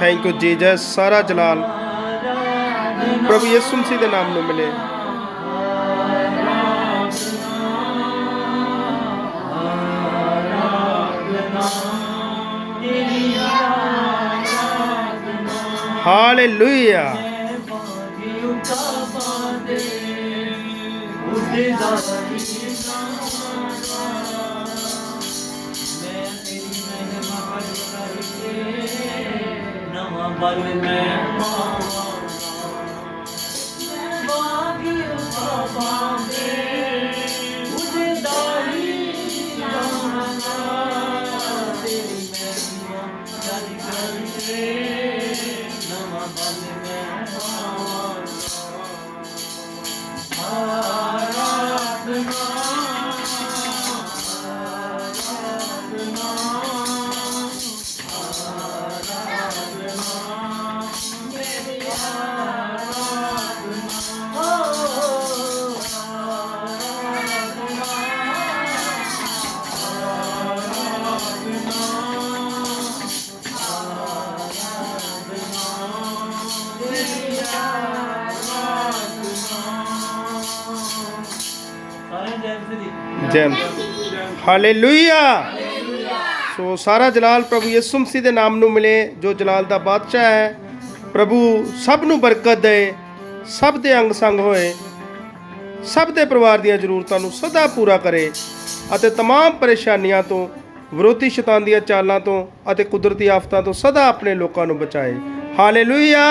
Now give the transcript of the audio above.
Thank you Jesus ਸਾਰਾ ਜਲਾਲ ਪ੍ਰਭੂ ਯਿਸੂ ਮਸੀਹ ਦੇ ਨਾਮ ਨੂੰ ਮਿਲੇ। ਹਾਲੇਲੂਇਆ ਬਾਬਾ ਦੇ मन में Aradhana, Aradhana. ਸ੍ਰੀ ਜੈ ਹਾਲੇਲੂਇਆ ਸੋ ਸਾਰਾ ਜਲਾਲ ਪ੍ਰਭੂ ਯਿਸੂ ਮਸੀਹ ਦੇ ਨਾਮ ਨੂੰ ਮਿਲੇ ਜੋ ਜਲਾਲ ਦਾ ਬਾਦਸ਼ਾਹ ਹੈ ਪ੍ਰਭੂ ਸਭ ਨੂੰ ਬਰਕਤ ਦੇ ਸਭ ਦੇ ਅੰਗ ਸੰਗ ਹੋਏ ਸਭ ਦੇ ਪਰਿਵਾਰ ਦੀਆਂ ਜ਼ਰੂਰਤਾਂ ਨੂੰ ਸਦਾ ਪੂਰਾ ਕਰੇ ਅਤੇ तमाम ਪਰੇਸ਼ਾਨੀਆਂ ਤੋਂ ਵਿਰੋਧੀ ਸ਼ੈਤਾਨ ਦੀਆਂ ਚਾਲਾਂ ਤੋਂ ਅਤੇ ਕੁਦਰਤੀ ਆਫਤਾਂ ਤੋਂ ਸਦਾ ਆਪਣੇ ਲੋਕਾਂ ਨੂੰ ਬਚਾਏ ਹਾਲੇਲੂਇਆ